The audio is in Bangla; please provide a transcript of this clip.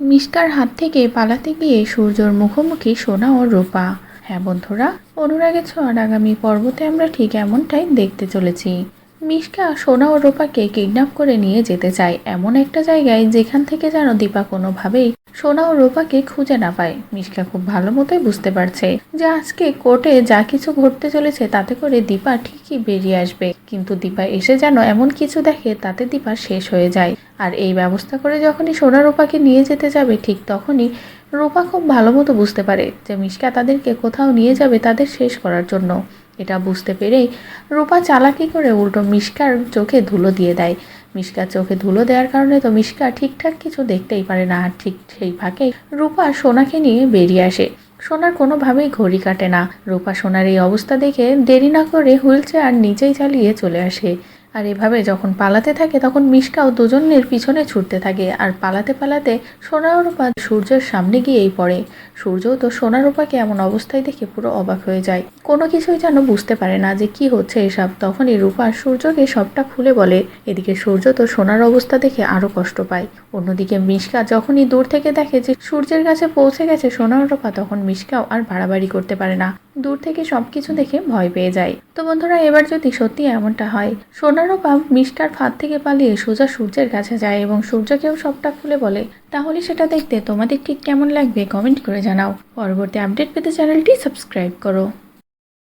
মিষ্কার হাত থেকে পালাতে গিয়ে সূর্যর মুখোমুখি সোনা ও রূপা। হ্যাঁ বন্ধুরা, অনুরাগের ছোঁয়ার আগামী পর্বতে আমরা ঠিক এমনটাই দেখতে চলেছি। মিষ্কা সোনা ও রূপাকে কিডন্যাপ করে নিয়ে যেতে চায় এমন একটা জায়গায় যেখান থেকে যেন দীপা কোনোভাবেই সোনা ও রূপাকে খুঁজে না পায়। মিশকা খুব ভালো মতোই বুঝতে পারছে যে আজকে কোর্টে যা কিছু ঘটতে চলেছে তাতে করে দীপা ঠিকই বেরিয়ে আসবে। কিন্তু দীপা এসে যেন এমন কিছু দেখে তাতে দীপা শেষ হয়ে যায়। আর এই ব্যবস্থা করে যখনই সোনা রূপাকে নিয়ে যেতে যাবে, ঠিক তখনই রূপা খুব ভালো মতো বুঝতে পারে যে মিশকা তাদেরকে কোথাও নিয়ে যাবে তাদের শেষ করার জন্য। বুঝতে পেরেই রূপা চালাকি করে উল্টো মিশকার চোখে ধুলো দিয়ে দেয়। মিশকার চোখে ধুলো দেওয়ার কারণে তো মিশকা ঠিকঠাক কিছু দেখতেই পারে না, আর ঠিক সেই ফাঁকে রূপা সোনাকে নিয়ে বেরিয়ে আসে। সোনার কোনোভাবেই ঘড়ি কাটে না। রূপা সোনার এই অবস্থা দেখে দেরি না করে হুইল চেয়ার নিচেই চালিয়ে চলে আসে। আর এভাবে যখন পালাতে থাকে, তখন মিশকাও দুজনের পিছনে ছুটতে থাকে। আর পালাতে পালাতে সোনা রূপা সূর্যের সামনে গিয়েই পড়ে। সূর্যও তো সোনা রূপাকে এমন অবস্থায় দেখে পুরো অবাক হয়ে যায়। কোনো কিছুই যেন বুঝতে পারে না যে কি হচ্ছে এসব। তখনই রূপা সূর্যকে সবটা খুলে বলে। এদিকে সূর্য তো সোনার অবস্থা দেখে আরও কষ্ট পায়। অন্যদিকে মিশকা যখনই দূর থেকে দেখে যে সূর্যের কাছে পৌঁছে গেছে সোনা রূপা, তখন মিশকাও আর বাড়াবাড়ি করতে পারে না। দূর থেকে সবকিছু দেখে ভয় পেয়ে যায়। তো বন্ধুরা, এবার যদি সত্যি এমনটা হয় সোনারূপা মিষ্টার ফাঁদ থেকে পালিয়ে সোজা সূর্যের কাছে যায় এবং সূর্যকেও সবটা খুলে বলে, তাহলে সেটা দেখতে তোমাদের ঠিক কেমন লাগবে? কমেন্ট করে জানাও। পরবর্তী আপডেট পেতে চ্যানেলটি সাবস্ক্রাইব করো।